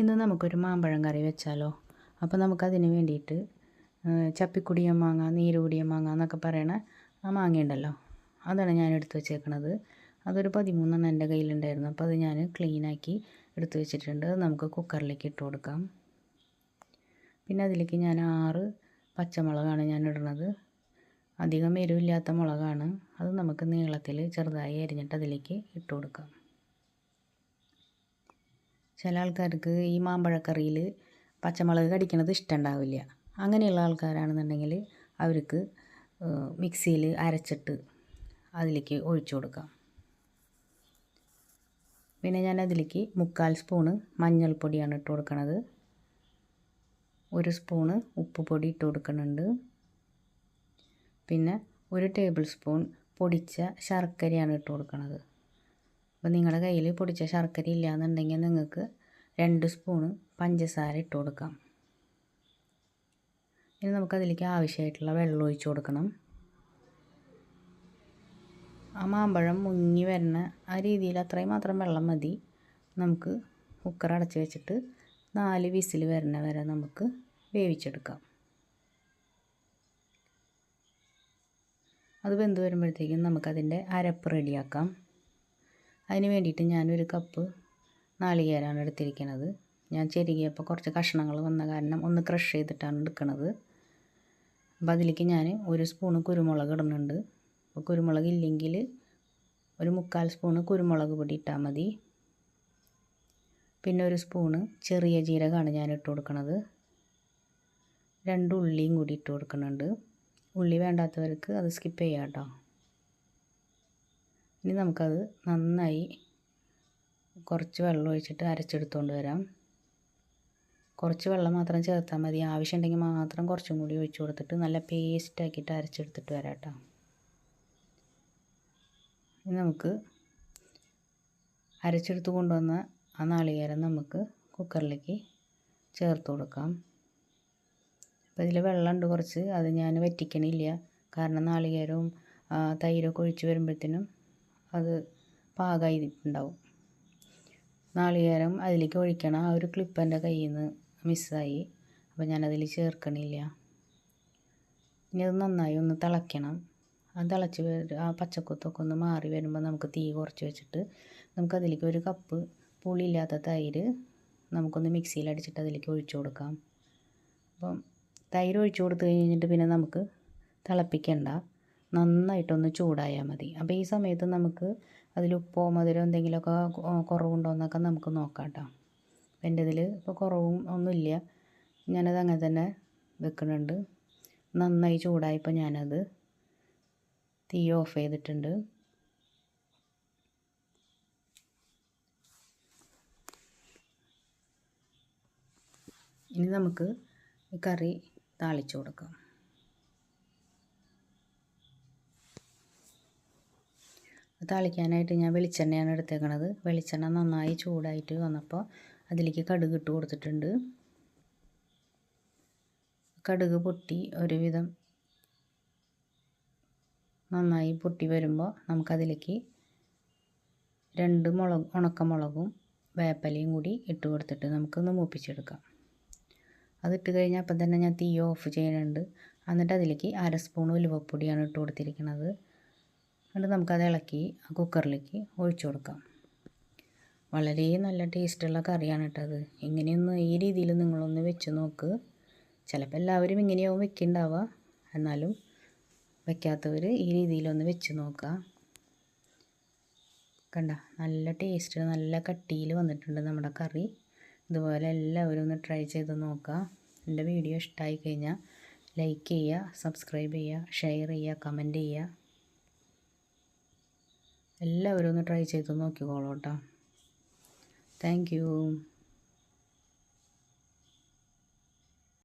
ഇന്ന് നമുക്കൊരു മാമ്പഴം കറി വെച്ചാലോ? അപ്പോൾ നമുക്കതിന് വേണ്ടിയിട്ട് ചപ്പിക്കുടിയ മാങ്ങ നീരുകുടിയ മാങ്ങ എന്നൊക്കെ പറയണ ആ മാങ്ങയുണ്ടല്ലോ അതാണ് ഞാൻ എടുത്തു വെച്ചേക്കണത്. അതൊരു പതിമൂന്നെണ്ണം എന്റെ കയ്യിലുണ്ടായിരുന്നു. അപ്പോൾ അത് ഞാൻ ക്ലീനാക്കി എടുത്തു വെച്ചിട്ടുണ്ട്. നമുക്ക് കുക്കറിലേക്ക് ഇട്ട് കൊടുക്കാം. പിന്നെ അതിലേക്ക് ഞാൻ ആറ് പച്ചമുളകാണ് ഞാൻ ഇടുന്നത്. അധികം എരിവില്ലാത്ത മുളകാണ്. അത് നമുക്ക് നീളത്തിൽ ചെറുതായി അരിഞ്ഞിട്ട് അതിലേക്ക് ഇട്ട് കൊടുക്കാം. ചില ആൾക്കാർക്ക് ഈ മാമ്പഴക്കറിയിൽ പച്ചമുളക് കടിക്കണത് ഇഷ്ടമുണ്ടാവില്ല. അങ്ങനെയുള്ള ആൾക്കാരാണെന്നുണ്ടെങ്കിൽ അവർക്ക് മിക്സിയിൽ അരച്ചിട്ട് അതിലേക്ക് ഒഴിച്ചു കൊടുക്കാം. പിന്നെ ഞാൻ അതിലേക്ക് മുക്കാൽ സ്പൂണ് മഞ്ഞൾപ്പൊടിയാണ് ഇട്ട് കൊടുക്കുന്നത് ഒരു സ്പൂണ് ഉപ്പ് പൊടി ഇട്ട് കൊടുക്കുന്നുണ്ട്. പിന്നെ ഒരു ടേബിൾ സ്പൂൺ പൊടിച്ച ശർക്കരയാണ് ഇട്ട് കൊടുക്കുന്നത് അപ്പോൾ നിങ്ങളുടെ കയ്യിൽ പൊടിച്ച ശർക്കര ഇല്ലയെന്നുണ്ടെങ്കിൽ നിങ്ങൾക്ക് രണ്ട് സ്പൂണ് പഞ്ചസാര ഇട്ട് കൊടുക്കാം. ഇനി നമുക്കതിലേക്ക് ആവശ്യമായിട്ടുള്ള വെള്ളം ഒഴിച്ചു കൊടുക്കണം. ആ മാമ്പഴം മുങ്ങി വരുന്ന ആ രീതിയിൽ അത്രയും മാത്രം വെള്ളം മതി. നമുക്ക് കുക്കർ അടച്ച് വെച്ചിട്ട് നാല് വിസിൽ വരുന്ന വരെ നമുക്ക് വേവിച്ചെടുക്കാം. അത് വെന്ത് വരുമ്പോഴത്തേക്കും നമുക്കതിന്റെ അരപ്പ് റെഡിയാക്കാം. അതിന് വേണ്ടിയിട്ട് ഞാനൊരു കപ്പ് നാളികേരമാണ് എടുത്തിരിക്കുന്നത് ഞാൻ ചെരുകിയപ്പോൾ കുറച്ച് കഷ്ണങ്ങൾ വന്ന കാരണം ഒന്ന് ക്രഷ് ചെയ്തിട്ടാണ് എടുക്കുന്നത് അപ്പോൾ അതിലേക്ക് ഞാൻ ഒരു സ്പൂണ് കുരുമുളക് ഇടുന്നുണ്ട്. അപ്പോൾ കുരുമുളക് ഇല്ലെങ്കിൽ ഒരു മുക്കാൽ സ്പൂണ് കുരുമുളക് പൊടി ഇട്ടാൽ മതി. പിന്നെ ഒരു സ്പൂണ് ചെറിയ ജീരകമാണ് ഞാൻ ഇട്ട് കൊടുക്കുന്നത് രണ്ട് ഉള്ളിയും കൂടി ഇട്ട് കൊടുക്കുന്നുണ്ട്. ഉള്ളി വേണ്ടാത്തവർക്ക് അത് സ്കിപ്പ് ചെയ്യാം കേട്ടോ. ഇനി നമുക്കത് നന്നായി കുറച്ച് വെള്ളം ഒഴിച്ചിട്ട് അരച്ചെടുത്തുകൊണ്ട് വരാം. കുറച്ച് വെള്ളം മാത്രം ചേർത്താൽ മതി. ആവശ്യമുണ്ടെങ്കിൽ മാത്രം കുറച്ചും കൂടി ഒഴിച്ചു കൊടുത്തിട്ട് നല്ല പേസ്റ്റ് ആക്കിയിട്ട് അരച്ചെടുത്തിട്ട് വരാം കേട്ടോ ഇനി നമുക്ക് അരച്ചെടുത്ത് കൊണ്ടുവന്ന ആ നാളികേരം നമുക്ക് കുക്കറിലേക്ക് ചേർത്ത് കൊടുക്കാം. അപ്പോൾ ഇതിൽ വെള്ളമുണ്ട് കുറച്ച്. അത് ഞാൻ വറ്റിക്കണില്ല. കാരണം നാളികേരവും തൈരൊക്കെ ഒഴിച്ച് വരുമ്പോഴത്തേനും അത് പാകമായിട്ടുണ്ടാവും നാളികേരം അതിലേക്ക് ഒഴിക്കണം. ആ ഒരു ക്ലിപ്പ് എന്റെ കയ്യിൽ നിന്ന് മിസ്സായി അപ്പോൾ ഞാനതിൽ ചേർക്കണില്ല. ഇനി അത് നന്നായി ഒന്ന് തിളയ്ക്കണം. ആ തിളച്ച് ആ പച്ചക്കുത്തൊക്കെ ഒന്ന് മാറി വരുമ്പോൾ നമുക്ക് തീ കുറച്ച് വെച്ചിട്ട് നമുക്കതിലേക്ക് ഒരു കപ്പ് പുളിയില്ലാത്ത തൈര് നമുക്കൊന്ന് മിക്സിയിൽ അടിച്ചിട്ട് അതിലേക്ക് ഒഴിച്ചു കൊടുക്കാം. അപ്പം തൈര് ഒഴിച്ചു കൊടുത്തു കഴിഞ്ഞിട്ട് പിന്നെ നമുക്ക് തിളപ്പിക്കണ്ട. നന്നായിട്ടൊന്ന് ചൂടായാൽ മതി. അപ്പോൾ ഈ സമയത്ത് നമുക്ക് അതിൽ ഉപ്പോ മധുരം എന്തെങ്കിലുമൊക്കെ കുറവുണ്ടോ എന്നൊക്കെ നമുക്ക് നോക്കാം കേട്ടോ എന്റെ ഇതിൽ ഇപ്പോൾ കുറവും ഒന്നുമില്ല ഞാനത് അങ്ങനെ തന്നെ വെക്കുന്നുണ്ട് നന്നായി ചൂടായപ്പോൾ ഞാനത് തീ ഓഫ് ചെയ്തിട്ടുണ്ട്. ഇനി നമുക്ക് കറി താളിച്ചു കൊടുക്കാം. താളിക്കാനായിട്ട് ഞാൻ വെളിച്ചെണ്ണയാണ് എടുത്തേക്കണത്. വെളിച്ചെണ്ണ നന്നായി ചൂടായിട്ട് വന്നപ്പോൾ അതിലേക്ക് കടുക് ഇട്ട് കൊടുത്തിട്ടുണ്ട്. കടുക് പൊട്ടി ഒരുവിധം നന്നായി പൊട്ടി വരുമ്പോൾ നമുക്കതിലേക്ക് രണ്ട് മുളക് ഉണക്കമുളകും വേപ്പലയും കൂടി ഇട്ട് കൊടുത്തിട്ട് നമുക്കൊന്ന് മൂപ്പിച്ചെടുക്കാം. അതിട്ട് കഴിഞ്ഞാൽ അപ്പം തന്നെ ഞാൻ തീ ഓഫ് ചെയ്യുന്നുണ്ട് എന്നിട്ട് അതിലേക്ക് അര സ്പൂൺ ഉലുവപ്പൊടിയാണ് ഇട്ട് കൊടുത്തിരിക്കുന്നത് എന്നിട്ട് നമുക്കത് ഇളക്കി ആ കുക്കറിലേക്ക് ഒഴിച്ചു കൊടുക്കാം. വളരെ നല്ല ടേസ്റ്റുള്ള കറിയാണ് കേട്ടത് ഇങ്ങനെയൊന്ന് ഈ രീതിയിൽ നിങ്ങളൊന്ന് വെച്ച് നോക്ക്. ചിലപ്പോൾ എല്ലാവരും ഇങ്ങനെയാവും വെക്കുന്നുണ്ടാവുക എന്നാലും വെക്കാത്തവർ ഈ രീതിയിലൊന്ന് വെച്ച് നോക്കുക. കണ്ട? നല്ല ടേസ്റ്റ് നല്ല കട്ടിയിൽ വന്നിട്ടുണ്ട് നമ്മുടെ കറി. ഇതുപോലെ എല്ലാവരും ഒന്ന് ട്രൈ ചെയ്ത് നോക്കുക. എന്റെ വീഡിയോ ഇഷ്ടമായി കഴിഞ്ഞാൽ ലൈക്ക് ചെയ്യുക സബ്സ്ക്രൈബ് ചെയ്യുക ഷെയർ ചെയ്യുക കമന്റ് ചെയ്യുക. എല്ലാവരും ഒന്ന് ട്രൈ ചെയ്ത് നോക്കിക്കോളൂ കേട്ടോ. താങ്ക്